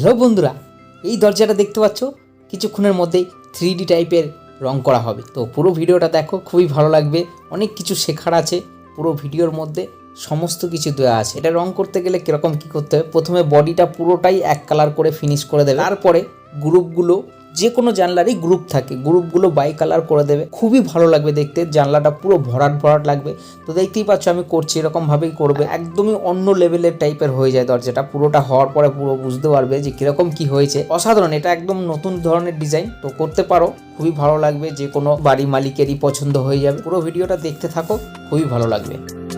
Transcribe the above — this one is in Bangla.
হ্যালো বন্ধুরা, এই দরজাটা দেখতে পাচ্ছ? কিছুক্ষণের মধ্যেই থ্রি ডি টাইপের রং করা হবে। তো পুরো ভিডিওটা দেখো, খুবই ভালো লাগবে। অনেক কিছু শেখার আছে, পুরো ভিডিওর মধ্যে সমস্ত কিছু দেওয়া আছে। এটা রং করতে গেলে কীরকম কী করতে হবে? প্রথমে বডিটা পুরোটাই এক কালার করে ফিনিশ করে দেবে। তারপরে গ্রুপগুলো যে কোনো জানলারই গ্রুপ থাকে। গ্রুপগুলো বাই কালার করে দেবে। খুবই ভালো লাগবে দেখতে। জানলাটা পুরো ভরাট ভরাট লাগবে। তো দেখতেই পাচ্ছ আমি করছি, এরকমভাবেই করবে। একদমই অন্য লেভেলের টাইপের হয়ে যায় দরজাটা। পুরোটা হওয়ার পরে পুরো বুঝতে পারবে যে কীরকম কি হয়েছে। অসাধারণ, এটা একদম নতুন ধরনের ডিজাইন তো করতে পারো। খুবই ভালো লাগবে। যে কোনো বাড়ি মালিকেরই পছন্দ হয়ে যাবে। পুরো ভিডিওটা দেখতে থাকো। খুবই ভালো লাগবে।